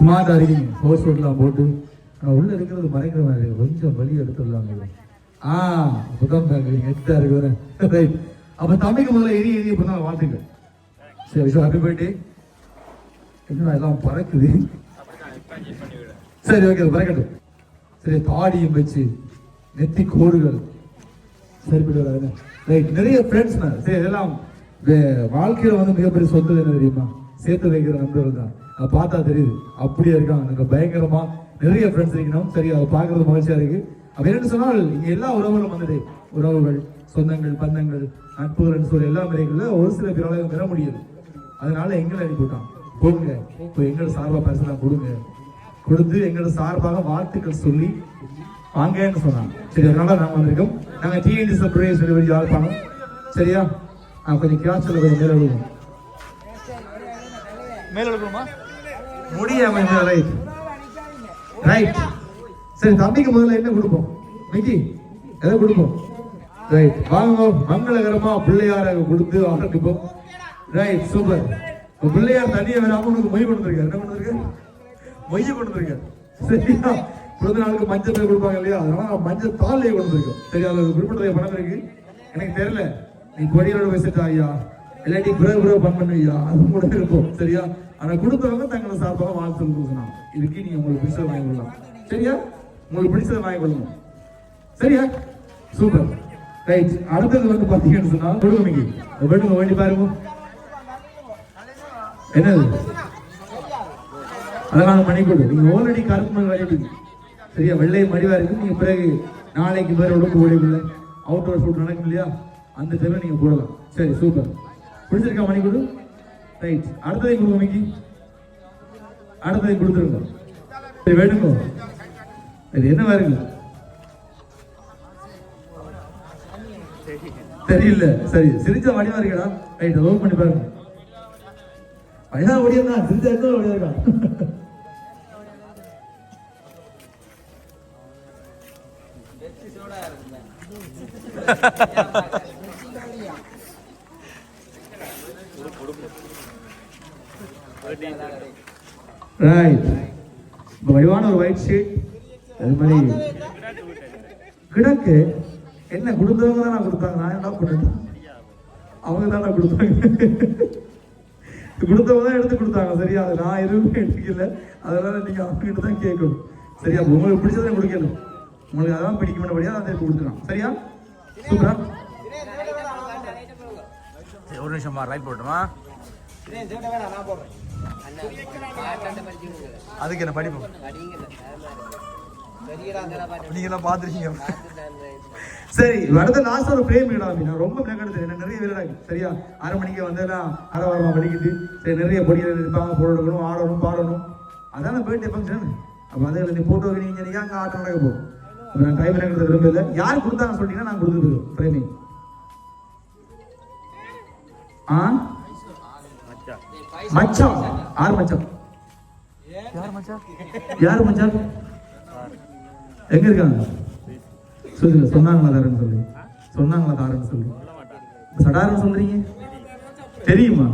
Smart அறிவிங்க hose எல்லாம் போட்டு நான் உள்ளே இருக்கிறது மறைக்கிற மாதிரி கொஞ்சம் வழி எடுத்துடலாம் ஆ புதம் பேங்கிறீங்க எத்தா இருக்கு ரைட் அப்போ தம்பிக்கு முதல்ல எரி எரி இப்பதான் வாழ்த்துங்க சரி ஸோ ஹாப்பி பர்த்டே என்ன எல்லாம் பறக்குது? சரி ஓகே பறக்கட்டும். சரி தாடியும் வச்சு நெத்தி கோடுகள். சரிப்பட்டு ரைட் நிறைய ஃப்ரெண்ட்ஸ் சரி இதெல்லாம் வே- வந்து மிகப்பெரிய சொத்து என்ன தெரியுமா? சேர்த்து வைக்கிற நண்பர்கள் தான். அதை பார்த்தா தெரியுது. அப்படியே இருக்கான் எனக்கு பயங்கரமா நிறைய ஃப்ரெண்ட்ஸ் இருக்கணும். சரி அதை பார்க்கறது மகிழ்ச்சியா இருக்கு. அப்படின்னு என்னன்னு சொன்னால் இங்க எல்லா உறவுகளும் வந்தது. உறவுகள் சொந்தங்கள் பந்தங்கள் நட்புகள் சொல்லி எல்லா முறைகள்ல ஒரு சில பேரால பெற முடியுது அதனால எங்களை அனுப்பிவிட்டான். கொடுங்க. இப்போ எங்களோட சார்பாக பேசலாம் கொடுங்க. கொடுத்து எங்களோட சார்பாக வாழ்த்துக்கள் சொல்லி வாங்கன்னு சொன்னாங்க. சரி அதனால நாங்கள் வந்திருக்கோம். நாங்கள் டிஎன்டி சப்ரே சொல்லி வெளியே யாழ்ப்பாணம் சரியா? நான் கொஞ்சம் கிளாஸ்ல கொஞ்சம் மேலே விடுவோம். மேல எழுப்பணுமா முடியாம ரைட் ரைட் சரி தம்பிக்கு முதல்ல என்ன கொடுப்போம்? மிக்கி எதை கொடுப்போம்? ரைட் வாங்க மங்களகரமா பிள்ளையார கொடுத்து ஆரம்பிப்போம். ரைட் சூப்பர் பிள்ளையார் தண்ணியை வேற உனக்கு மொய் கொண்டு வந்திருக்காரு. என்ன கொண்டு வந்திருக்காரு? மொய்ய கொண்டு வந்திருக்காரு. சரியா? பிறந்த நாளுக்கு மஞ்சள் பேர் கொடுப்பாங்க இல்லையா? அதனால மஞ்சள் தாலையை கொண்டு வந்திருக்கோம் சரி அது குறிப்பிட்ட பணம் இருக்கு. எனக்கு தெரியல. நீ கொடியோட வச்சுட்டா ஐயா இல்லாட்டி பிறகு பிறகு பண் அது கூட இருக்கும் சரியா? ஆனா கொடுத்தவங்க தங்களை சார்பாக வாழ்த்து கொடுக்கணும். இதுக்கு நீங்க உங்களுக்கு பிடிச்சதை வாங்கி கொள்ளலாம் சரியா? உங்களுக்கு பிடிச்சதை வாங்கி கொள்ளணும் சரியா? சூப்பர். ரைட். அடுத்தது வந்து பாத்தீங்கன்னு சொன்னா கொடுங்க வேணுங்க வேண்டி பாருங்க. என்னது? அதெல்லாம் மணி கொடு. நீங்க ஆல்ரெடி கருப்பு மணி விளையாடுங்க சரியா? வெள்ளை மடிவா இருக்கு. நீங்க பிறகு நாளைக்கு பேர் உடம்பு ஓடிவில்ல அவுட்டோர் ஷூட் நடக்கும் இல்லையா? அந்த டைம்ல நீங்க போடலாம். சரி சூப்பர். பிடிச்சிருக்கா மணி கொடு ரைட் அடுத்ததை கொடுங்க மிக்கி அடுத்ததை கொடுத்துருங்க. சரி வேணுங்க. இது என்ன வருங்க? தெரியல. சரி சிரிச்ச மணி இருக்கடா ரைட் ஓபன் பண்ணி பாருங்க. பையனா ஓடியா சிரிச்சா இருந்தா ஓடியா இருக்கா ரைட் இப்போ ஒரு ஒயிட் ஷீட் அது மாதிரி கிடக்கு. என்ன கொடுத்தவங்க தான் கொடுத்தாங்க? நான் என்ன பண்ணிட்டேன் அவங்க தான் கொடுத்தாங்க? கொடுத்தவங்க தான் எடுத்து கொடுத்தாங்க. சரியா? அது நான் எதுவுமே எடுக்கல. அதனால நீங்கள் அவங்ககிட்ட தான் கேட்கணும். சரியா? உங்களுக்கு பிடிச்சதை கொடுக்கல உங்களுக்கு அதான் பிடிக்க முடியாத அதை கொடுத்துக்கலாம் சரியா? சூப்பரா? ஒரு நிமிஷம் ரைட் போட்டுமா அதுக்கு என்ன படிப்பு? நீங்க எல்லாம் பாத்துருக்கீங்க சரி அடுத்த லாஸ்ட் ஒரு பிரேம் அப்படின்னா ரொம்ப மெனக்கெடுத்து என்ன நிறைய வேலை சரியா? அரை மணிக்கு வந்தெல்லாம் அரை வாரமா படிக்கிட்டு சரி நிறைய பொடிகள் இருப்பாங்க பொருள் ஆடணும் பாடணும். அதான பர்த்டே ஃபங்க்ஷன் அப்ப அதில் எழுதி போட்டோ நீங்க அங்கே ஆட்டம் நடக்க போகும் நான் டைம் மெனக்கெடுத்து விரும்பல. யார் கொடுத்தாங்க சொல்லிட்டீங்கன்னா நான் கொடுத்து போயிடும் ஃப்ரேமிங் ஆ? மச்சான். யார் மச்சான்? யார் மச்சான்? யார் மச்சான்? எங்க இருக்காங்க? சொல்லுங்க சொன்னாங்களா தாரன்னு சொல்லி. சொன்னாங்களா தாரன்னு சொல்லி. சடாரன்னு சொல்றீங்க? தெரியுமா?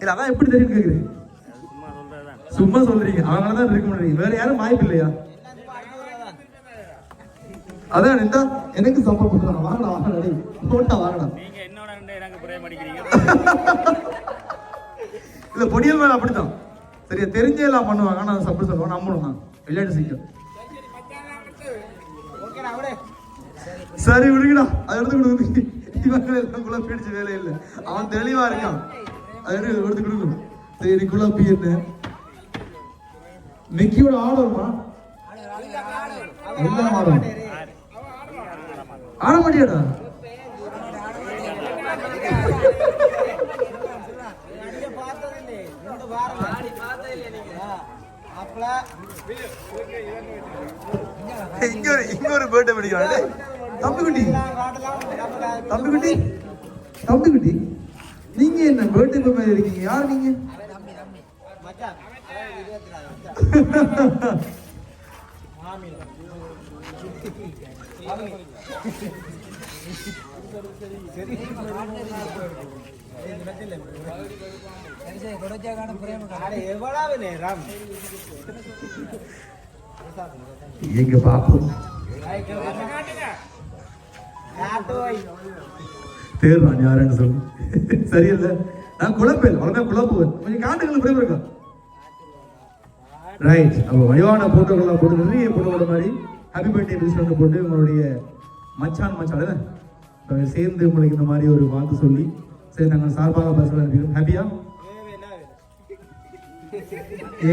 இல்ல அதான் எப்படி தெரியும் கேக்குறேன். சும்மா சொல்றீங்க. அவங்கள தான் இருக்க முடியும். வேற யாரும் வாய்ப்பு இல்லையா? அதான் இந்த எனக்கு சப்போர்ட் பண்றாங்க வாங்கடா வாங்கடா போட்டா வாங்கடா. நீங்க என்னோட எனக்கு பிரேம் அடிக்கிறீங்க இல்லை பொடியல் மேலே அப்படித்தான். சரியா? தெரிஞ்சே எல்லாம் பண்ணுவாங்க. நான் சப்போர்ட் சொல்லுவோம் நம்பணும் நான் விளையாட்டு சீக்கிரம். சரி விடுங்கடா. அதை எடுத்து கொடுங்க இவங்க எல்லாம் குழப்பி வேலை இல்லை. அவன் தெளிவா இருக்கான். அது எடுத்து எடுத்து கொடுங்க சரி குழப்பி என்ன? மிக்கியோட ஆடுமா எல்லாம் ஆடுவான் ஆட மாட்டியாடா? இங்க ஒரு பர்த்டே படிக்கிறான் தம்பி குட்டி தம்பி குட்டி தம்பி குட்டி நீங்க என்ன பர்த்டே பொம்மை இருக்கீங்க? யார் நீங்க? எங்க பாப்போம். தேர்றான் யாருன்னு சொல்லு. சரியில்ல. நான் குழப்பேன். உடனே குழப்புவேன். கொஞ்சம் காட்டுகள் பிரேம் இருக்கா? ரைட் அப்போ வயவான போட்டோக்கெல்லாம் போட்டு நிறைய போட்டோ மாதிரி ஹாப்பி பர்த்டே மிஸ்டர் போட்டு உங்களுடைய மச்சான் மச்சான் தானே? சேர்ந்து உங்களுக்கு இந்த மாதிரி ஒரு வாக்கு சொல்லி சரி நாங்கள் சார்பாக பரிசு அனுப்பிக்கிறோம். ஹாப்பியா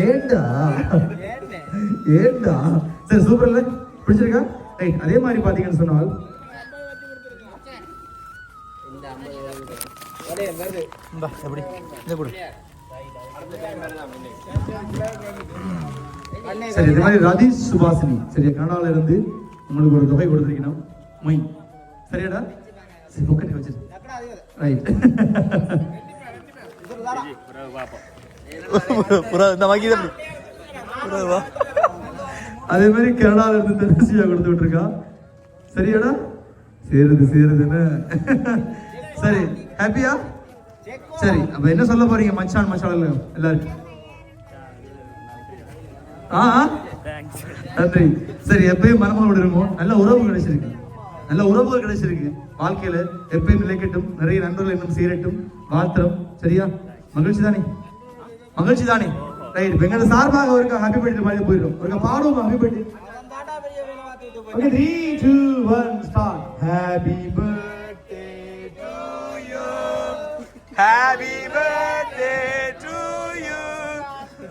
ஏண்டா? ஏண்டா? சரி சூப்பர்ல பிடிச்சிருக்கா? ரைட் அதே மாதிரி பார்த்தீங்கன்னு சொன்னால் எப்படி? இந்த சரி இது மாதிரி ரதீஷ் சுபாசினி சரியா கனடால இருந்து உங்களுக்கு ஒரு தொகை கொடுத்துருக்கணும். மொய். சரியாடா? சரி பொக்கெட் வச்சிரு. ரைட் புறா இந்த வாங்கி அதே மாதிரி கனடால இருந்து தனுசியா கொடுத்து விட்டுருக்கா. சரியாடா? சேருது சேருதுன்னு சரி ஹாப்பியா சரி அப்ப என்ன சொல்ல போறீங்க மச்சான் மச்சான் எல்லாருக்கும் ஆ? ஆ. நன்றி சரி எப்பயும் மனமோடு இருக்கும் நல்ல உறவு கிடைச்சிருக்கு. நல்ல உறவுகள் கிடைச்சிருக்கு. வாழ்க்கையில எப்பயும் நிலைக்கட்டும். நிறைய நண்பர்கள் இன்னும் சீரட்டும். வாழ்த்துறோம். சரியா? மகிழ்ச்சி தானே? மகிழ்ச்சி தானே? ரைட் எங்களோட சார்பாக ஒரு ஹாப்பி பர்த்டே மாதிரி போயிடும். ஒரு பாடுவோம் happy birthday Okay, three, two, one, start. Happy birthday to you.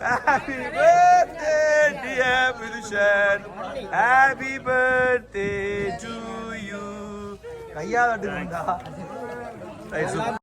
Happy birthday dear Bülüşen. Happy birthday to you. Kayya verdim bunda.